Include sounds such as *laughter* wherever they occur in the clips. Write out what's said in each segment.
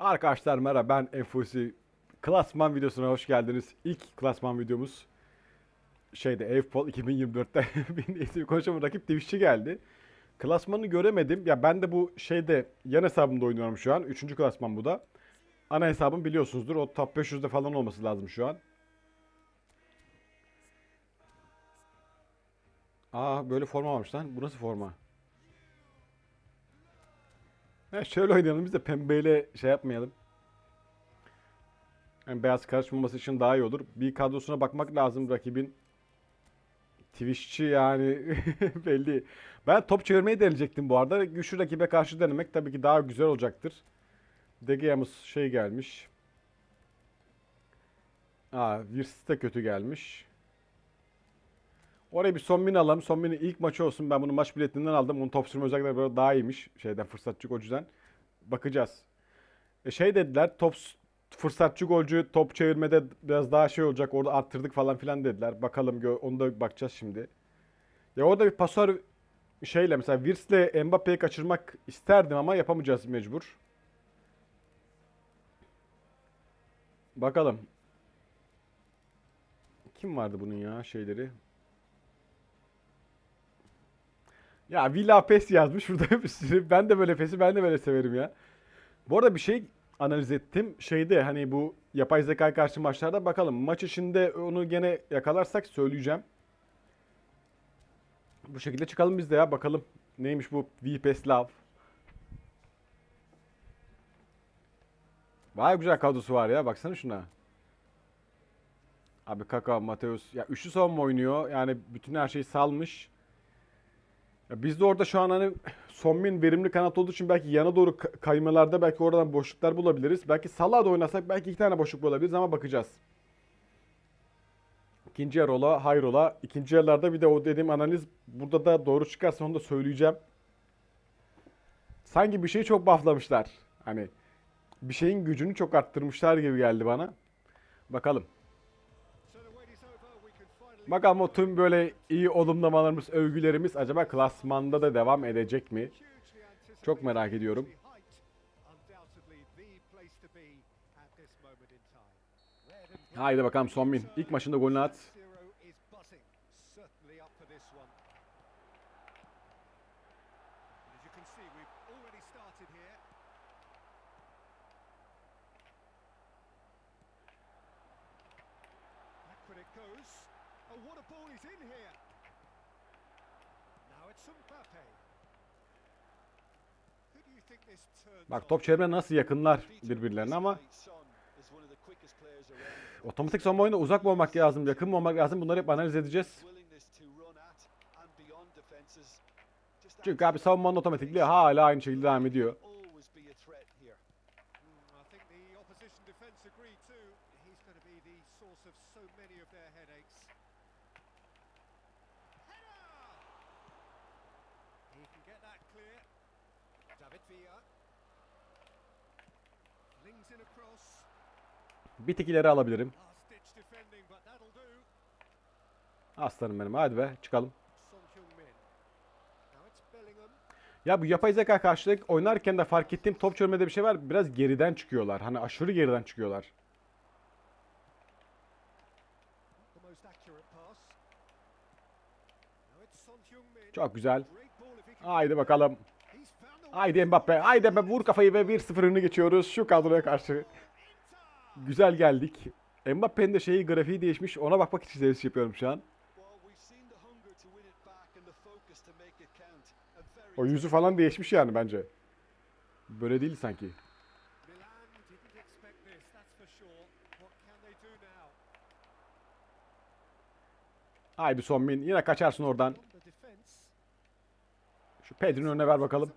Arkadaşlar merhaba ben Enfusi. Klasman videosuna hoş geldiniz. İlk klasman videomuz şeyde Evpol 2024'te *laughs* bir konuşamam rakip Twitch'çi geldi. Klasmanı göremedim. Ya ben de bu şeyde yan hesabımda oynuyorum şu an. Üçüncü klasman bu da. Ana hesabım biliyorsunuzdur. O top 500'de falan olması lazım şu an. Aa böyle forma varmış lan. Bu nasıl forma? Ha, şöyle oynayalım biz de pembeyle şey yapmayalım. Yani beyaz karışmaması için daha iyi olur. Bir kadrosuna bakmak lazım rakibin. Twitch'çi yani *laughs* belli. Ben top çevirmeyi deneyecektim bu arada. Güçlü rakibe karşı denemek tabii ki daha güzel olacaktır. Degea'mız şey gelmiş. Aa, Virs de kötü gelmiş. Oraya bir son min alalım. Son mini ilk maçı olsun. Ben bunu maç biletinden aldım. Onun top sürme özellikleri böyle daha iyiymiş. Şeyden fırsatçı golcüden. Bakacağız. E şey dediler. Top fırsatçı golcü top çevirmede biraz daha şey olacak. Orada arttırdık falan filan dediler. Bakalım onu da bakacağız şimdi. Ya orada bir pasör şeyle mesela Virs'le Mbappe'yi kaçırmak isterdim ama yapamayacağız mecbur. Bakalım. Kim vardı bunun ya şeyleri? Ya Villa Pes yazmış burada *laughs* bir sürü. Ben de böyle Pes'i ben de böyle severim ya. Bu arada bir şey analiz ettim. Şeyde hani bu yapay zeka karşı maçlarda bakalım. Maç içinde onu gene yakalarsak söyleyeceğim. Bu şekilde çıkalım biz de ya bakalım. Neymiş bu VPS Love. Vay güzel kadrosu var ya baksana şuna. Abi Kaka, Mateus ya üçlü savunma oynuyor. Yani bütün her şeyi salmış. Biz de orada şu an hani Sonmin verimli kanat olduğu için belki yana doğru ka- kaymalarda belki oradan boşluklar bulabiliriz. Belki Salah'da da oynasak belki iki tane boşluk bulabiliriz ama bakacağız. İkinci yer ola, hayrola. İkinci yerlerde bir de o dediğim analiz burada da doğru çıkarsa onu da söyleyeceğim. Sanki bir şeyi çok bufflamışlar. Hani bir şeyin gücünü çok arttırmışlar gibi geldi bana. Bakalım. Bakalım o tüm böyle iyi olumlamalarımız, övgülerimiz acaba klasmanda da devam edecek mi? Çok merak ediyorum. Haydi bakalım son bin. İlk maçında golünü at. Bak top çevirme nasıl yakınlar birbirlerine ama otomatik savunma oyunda uzak mı olmak lazım, yakın mı olmak lazım bunları hep analiz edeceğiz. Çünkü abi savunmanın otomatikliği hala aynı şekilde devam ediyor. Bir tık ileri alabilirim. Aslanım benim hadi be çıkalım. Ya bu yapay zeka karşılık oynarken de fark ettiğim top çevirmede bir şey var. Biraz geriden çıkıyorlar. Hani aşırı geriden çıkıyorlar. Çok güzel. Haydi bakalım. Haydi Mbappe. Haydi Mbappe vur kafayı ve 1-0 önüne geçiyoruz şu kadroya karşı. Güzel geldik. Mbappe'nin de şeyi grafiği değişmiş. Ona bakmak için servis yapıyorum şu an. O yüzü falan değişmiş yani bence. Böyle değil sanki. Haydi Son Min. Yine kaçarsın oradan. Şu Pedri'nin önüne ver bakalım.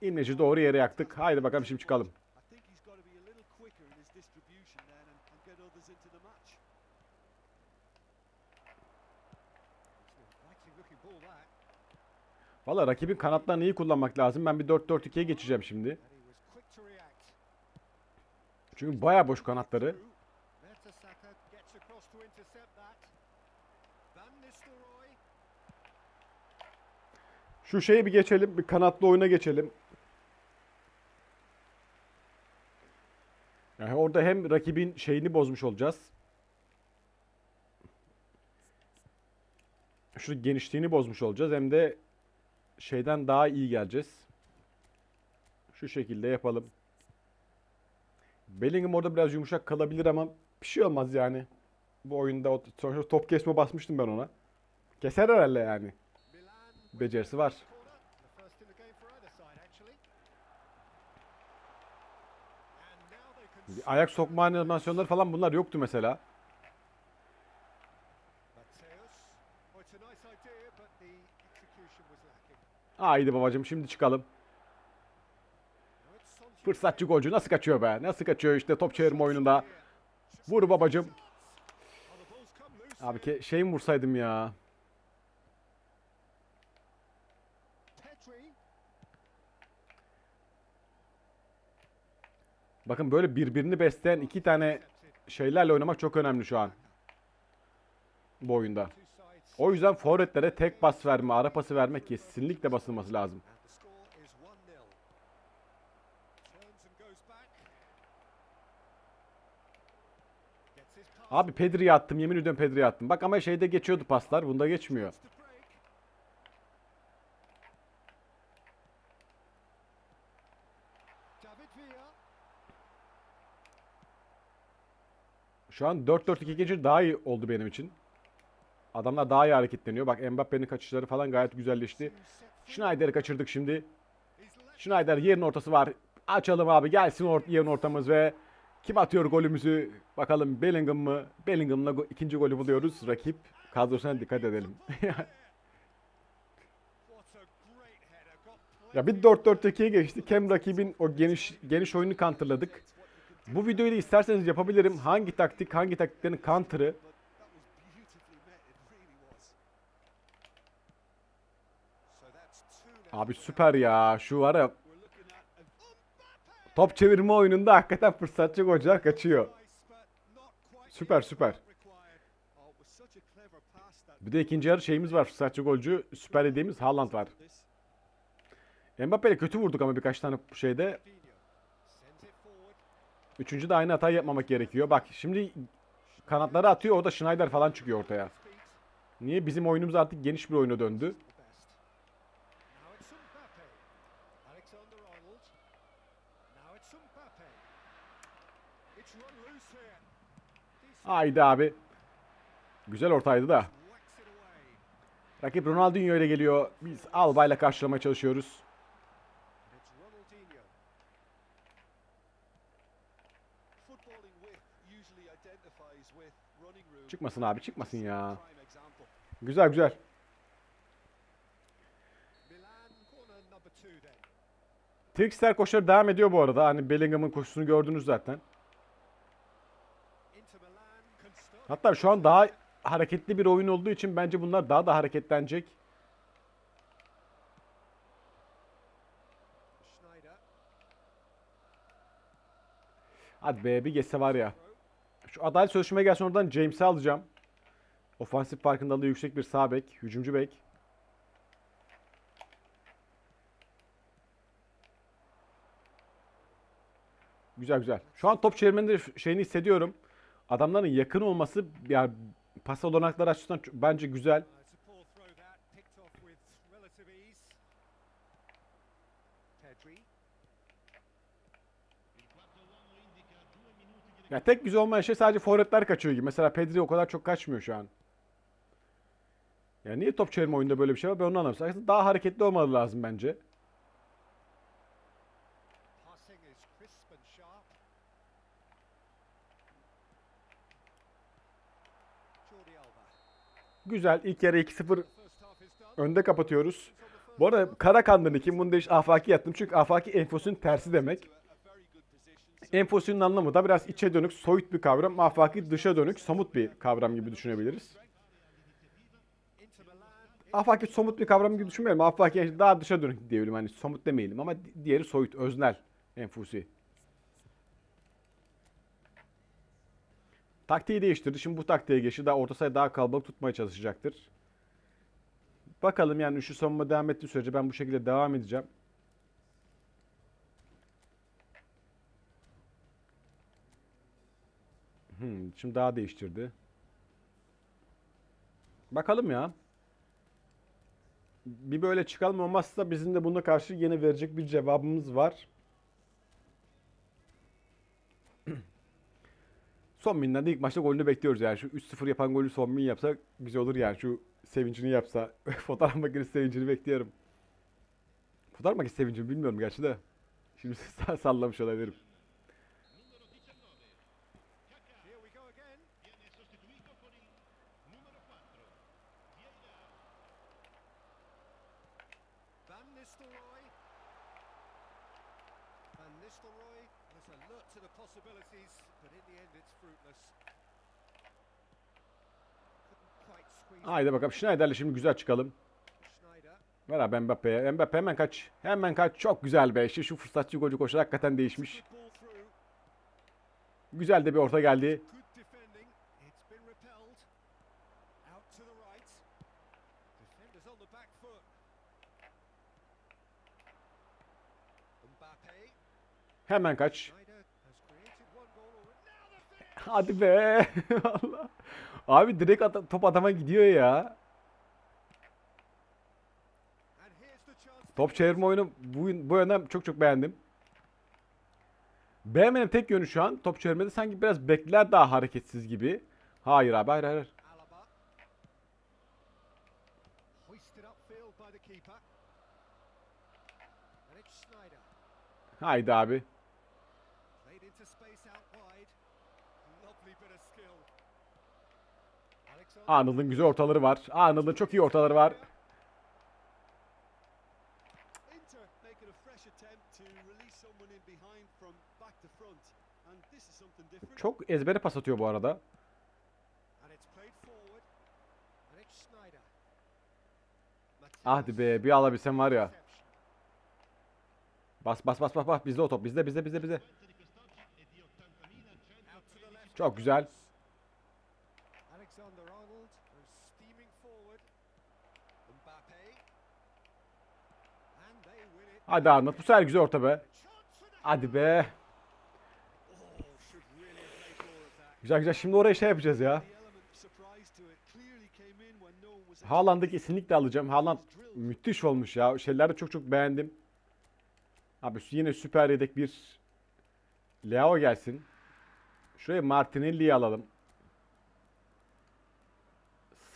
İmleci doğru yere yaktık. Haydi bakalım şimdi çıkalım. Valla rakibin kanatlarını iyi kullanmak lazım. Ben bir 4-4-2'ye geçeceğim şimdi. Çünkü baya boş kanatları. Şu şeyi bir geçelim. Bir kanatlı oyuna geçelim. Yani orada hem rakibin şeyini bozmuş olacağız. Şu genişliğini bozmuş olacağız. Hem de şeyden daha iyi geleceğiz. Şu şekilde yapalım. Bellingham orada biraz yumuşak kalabilir ama bir şey olmaz yani. Bu oyunda top kesme basmıştım ben ona. Keser herhalde yani. Becerisi var. ayak sokma animasyonları falan bunlar yoktu mesela. Haydi babacım şimdi çıkalım. Fırsatçı golcü nasıl kaçıyor be? Nasıl kaçıyor işte top çevirme oyununda. Vur babacım. Abi ke şey mi vursaydım ya? Pedri. Bakın böyle birbirini besleyen iki tane şeylerle oynamak çok önemli şu an. Bu oyunda. O yüzden forvetlere tek pas verme, ara pası verme kesinlikle basılması lazım. And the score is 1-0. Turns and goes back. Gets his pass. Abi Pedri'ye attım yemin ediyorum Pedri'ye attım. Bak ama şeyde geçiyordu paslar bunda geçmiyor. to break. David Villa. Şu an 4-4-2 geçir daha iyi oldu benim için. Adamlar daha iyi hareketleniyor. Bak Mbappe'nin kaçışları falan gayet güzelleşti. Schneider'i kaçırdık şimdi. Schneider yerin ortası var. Açalım abi gelsin or yerin ortamız ve kim atıyor golümüzü? Bakalım Bellingham mı? Bellingham'la go- ikinci golü buluyoruz. Rakip kadrosuna dikkat edelim. *laughs* Ya bir 4-4-2'ye geçtik. Hem rakibin o geniş geniş oyunu counterladık. Bu videoyu da isterseniz yapabilirim. Hangi taktik, hangi taktiklerin counter'ı. Abi süper ya. Şu var ya top çevirme oyununda hakikaten fırsatçı golcüler kaçıyor. Süper, süper. Bir de ikinci yarı şeyimiz var. Fırsatçı golcü süper dediğimiz Haaland var. Mbappe'yle kötü vurduk ama birkaç tane şeyde. Coutinho sends it forward. Üçüncü de aynı hatayı yapmamak gerekiyor. Bak şimdi kanatları atıyor. O da Schneider falan çıkıyor ortaya. Niye? Bizim oyunumuz artık geniş bir oyuna döndü. Haydi abi. Güzel ortaydı da. Rakip Ronaldinho ile geliyor. Biz Alba'yla karşılamaya çalışıyoruz. Çıkmasın abi çıkmasın ya. Güzel güzel. Trickster koşuları devam ediyor bu arada. Hani Bellingham'ın koşusunu gördünüz zaten. Hatta şu an daha hareketli bir oyun olduğu için bence bunlar daha da hareketlenecek. Schneider. Hadi be bir geçse var ya. Şu adalet sözleşmeye gelsin oradan James'i alacağım. Ofansif farkındalığı yüksek bir sağ bek, hücumcu bek. Güzel güzel. Şu an top çevirmenin şeyini hissediyorum. Adamların yakın olması yani pas olanakları açısından bence güzel. Ya tek güzel olmayan şey sadece forvetler kaçıyor gibi. Mesela Pedri o kadar çok kaçmıyor şu an. Ya niye top çevirme oyunda böyle bir şey var ben onu anlamıyorum. Aslında Daha hareketli olmaları lazım bence. Güzel. İlk yarı 2-0 First half is done. önde kapatıyoruz. Bu arada Karakan'dan iki. Bunu da hiç afaki yaptım. Çünkü afaki enfosunun tersi demek. Enfosunun anlamı da biraz içe dönük, soyut bir kavram. Afaki dışa dönük, somut bir kavram gibi düşünebiliriz. Afaki somut bir kavram gibi düşünmeyelim. Afaki daha dışa dönük diyelim. Hani somut demeyelim ama di- diğeri soyut, öznel. Enfusi. Taktiği değiştirdi. Şimdi bu taktiğe geçti. Daha orta sahayı daha kalabalık tutmaya çalışacaktır. Bakalım yani şu savunma devam ettiği sürece ben bu şekilde devam edeceğim. Hmm, şimdi daha değiştirdi. Bakalım ya. Bir böyle çıkalım olmazsa bizim de buna karşı yine verecek bir cevabımız var. *clears throat* Son Min'den de ilk maçta golünü bekliyoruz yani. Şu 3-0 yapan golü Son Min yapsa güzel olur yani. Şu sevincini yapsa. *laughs* Fotoğraf makinesi sevincini bekliyorum. Fotoğraf makinesi sevincini bilmiyorum gerçi de. Şimdi *laughs* sallamış olabilirim. Haydi bakalım Schneider'le şimdi güzel çıkalım. Abi Mbappe'ye. Mbappe hemen kaç. Hemen kaç. Çok güzel be. İşte şu fırsatçı golcü koşu hakikaten değişmiş. Güzel de bir orta geldi. Good defending. Hadi be. *laughs* Allah. Abi direkt ata- top adama gidiyor ya. Top çevirme oyunu bu, bu yönden çok çok beğendim. Beğenmenin tek yönü şu an top çevirmede sanki biraz bekler daha hareketsiz gibi. Hayır abi hayır hayır. Alaba. Hoisted Arnold'un güzel ortaları var. Arnold'un çok iyi ortaları var. Çok ezbere pas atıyor bu arada. Hadi be bir alabilsem var ya. Bas bas bas bas bas bizde o top bizde bizde bizde bizde. Çok güzel. Goes steaming forward. Mbappe. And they win it. Hadi Arnold bu sefer güzel orta be. Hadi be. Oh. Güzel güzel şimdi oraya şey yapacağız ya. Haaland'ı kesinlikle alacağım. Haaland müthiş olmuş ya. Şeyleri çok çok beğendim. Abi yine süper yedek bir Leo gelsin. Şuraya Martinelli'yi alalım.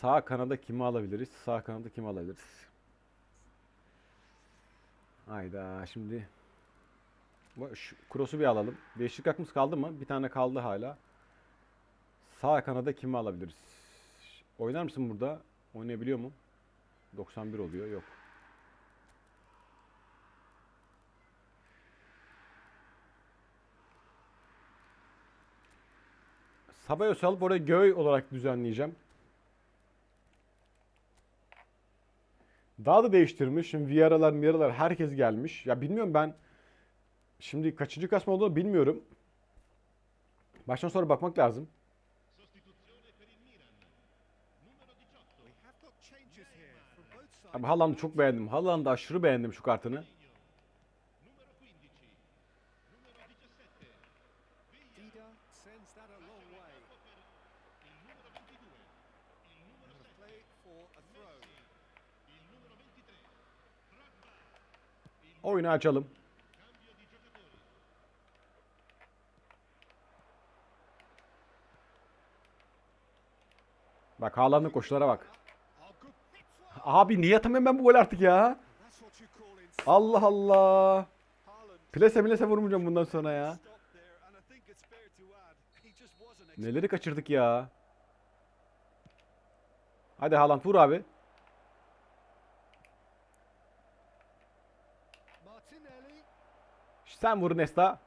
Sağ kanada kimi alabiliriz? Sağ kanada kimi alabiliriz? Hayda şimdi şu Kroos'u bir alalım. Değişiklik hakkımız kaldı mı? Bir tane kaldı hala. Sağ kanada kimi alabiliriz? Oynar mısın burada? Oynayabiliyor mu? 91 oluyor. Yok. Sabayos'u alıp oraya göğe olarak düzenleyeceğim. Daha da değiştirmiş. Şimdi Vieira'lar, Vieira'lar herkes gelmiş. Ya bilmiyorum ben şimdi kaçıncı kasma olduğunu bilmiyorum. Baştan sonra bakmak lazım. Abi Haaland'ı çok beğendim. Haaland'ı aşırı beğendim şu kartını. Oyunu açalım. Bak Haaland'ın koşulara bak. Abi niye atamıyorum ben bu gol artık ya? Allah Allah. Plese milese vurmayacağım bundan sonra ya. Neleri kaçırdık ya. Hadi Haaland vur abi. Sen vur Nesta.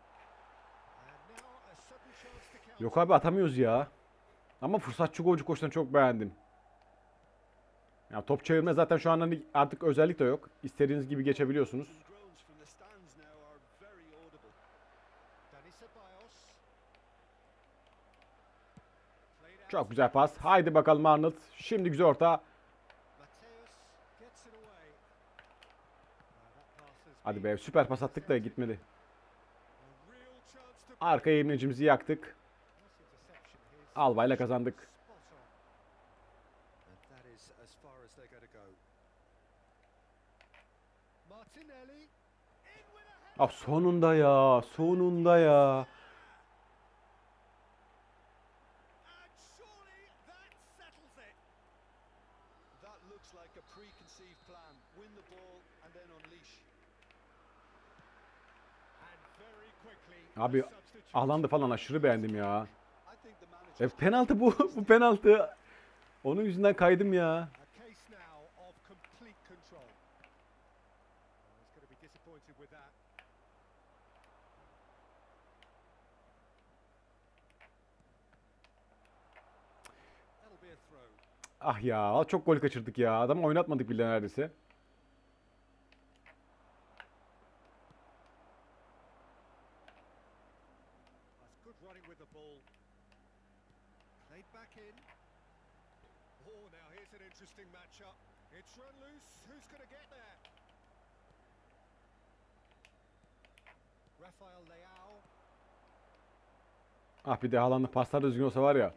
Yok abi atamıyoruz ya. Ama fırsatçı golcü koşudan çok beğendim. Ya top çevirme zaten şu an hani artık özellik de yok. İstediğiniz gibi geçebiliyorsunuz. Çok güzel pas. Haydi bakalım Arnold. Şimdi güzel orta. Hadi be süper pas attık da gitmedi. Arka yemlecimizi yaktık. Albayla kazandık. Ah sonunda ya. Sonunda ya. Abi. Haaland'ı falan aşırı beğendim ya. E, penaltı bu. *laughs* bu penaltı. Onun yüzünden kaydım ya. Ah ya çok gol kaçırdık ya. Adamı oynatmadık bile neredeyse. Here's an interesting matchup. It's run loose. Who's going to get there? Rafael Leao. Ah bir de Haaland'ın paslar düzgün olsa var ya.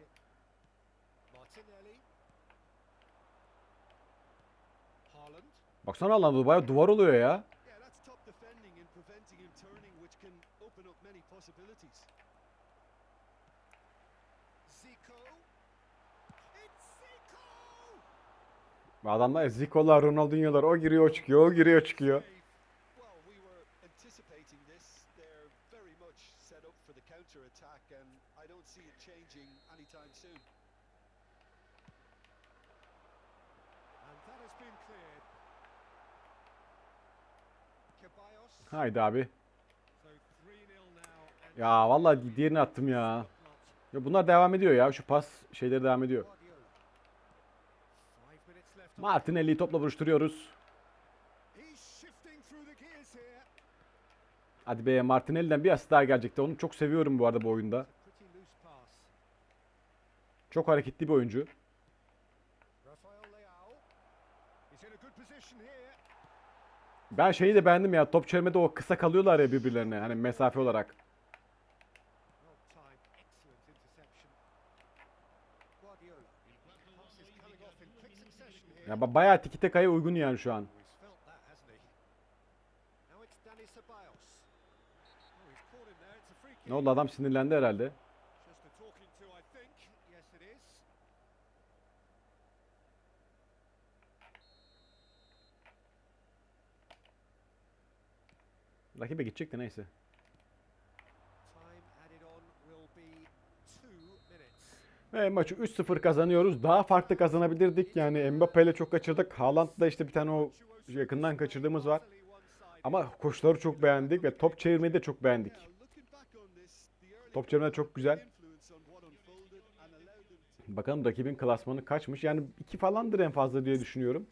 Haaland. Baksana Haaland'ı bayağı duvar oluyor ya. Adamlar Zico'lar, Ronaldinho'lar o giriyor o çıkıyor, o giriyor o çıkıyor. Haydi abi. So 3-0 now. and Ya vallahi diğerini attım ya. Ya bunlar devam ediyor ya. Şu pas şeyleri devam ediyor. Martinelli'yi topla buluşturuyoruz. Hadi be Martinelli'den bir asist daha gelecekti. Onu çok seviyorum bu arada bu oyunda. Çok hareketli bir oyuncu. Ben şeyi de beğendim ya. Top çevirmede o kısa kalıyorlar ya birbirlerine. Hani mesafe olarak. Ya ba- bayağı tiki tekaya uygun yani şu an. He's felt that, hasn't he? Now it's Dani Ceballos. Oh, he's caught him there. It's a free kick. Ne oldu adam sinirlendi herhalde. Just a talking to, I think. Yes, it is. Rakibe gidecek de neyse. Time added on will be two minutes. Ve maçı 3-0 kazanıyoruz. Daha farklı kazanabilirdik. Yani Mbappe ile çok kaçırdık. Haaland'da işte bir tane o yakından kaçırdığımız var. Ama koşuları çok beğendik ve top çevirmeyi de çok beğendik. Top çevirme çok güzel. Bakalım rakibin klasmanı kaçmış. Yani iki falandır en fazla diye düşünüyorum.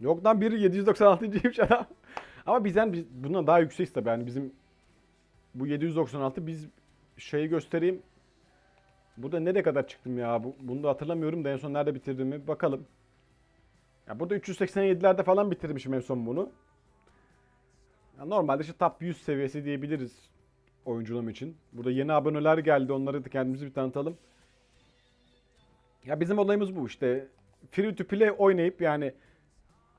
Yok lan biri 796'ymış adam. Ama bizden biz bundan daha yükseğiz tabii. Yani bizim bu 796 biz şeyi göstereyim. Burada nereye kadar çıktım ya? Bu, bunu da hatırlamıyorum da en son nerede bitirdiğimi bakalım. Ya burada 387'lerde falan bitirmişim en son bunu. Ya normalde işte top 100 seviyesi diyebiliriz oyunculuğum için. Burada yeni aboneler geldi. Onları da kendimizi bir tanıtalım. Ya bizim olayımız bu işte. Free to play oynayıp yani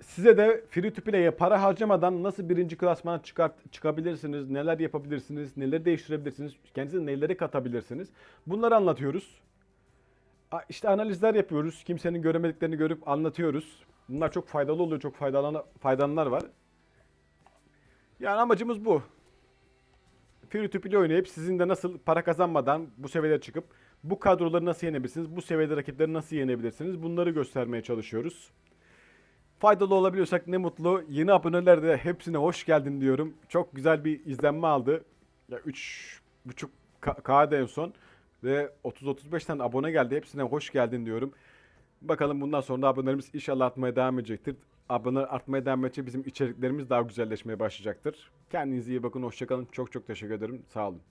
size de free to play'e para harcamadan nasıl birinci klasmana çıkart, çıkabilirsiniz, neler yapabilirsiniz, neleri değiştirebilirsiniz, kendinize neleri katabilirsiniz. Bunları anlatıyoruz. İşte analizler yapıyoruz. Kimsenin göremediklerini görüp anlatıyoruz. Bunlar çok faydalı oluyor. Çok faydalan faydalanlar var. Yani amacımız bu. Free to play oynayıp sizin de nasıl para kazanmadan bu seviyelere çıkıp bu kadroları nasıl yenebilirsiniz, bu seviyede rakipleri nasıl yenebilirsiniz bunları göstermeye çalışıyoruz. Faydalı olabiliyorsak ne mutlu. Yeni aboneler de hepsine hoş geldin diyorum. Çok güzel bir izlenme aldı. Ya 3.5 K'da en son. Ve 30-35 tane abone geldi. Hepsine hoş geldin diyorum. Bakalım bundan sonra abonelerimiz inşallah atmaya devam edecektir. abone artmaya devam edecek bizim içeriklerimiz daha güzelleşmeye başlayacaktır. Kendinize iyi bakın. Hoşçakalın. Çok çok teşekkür ederim. Sağ olun.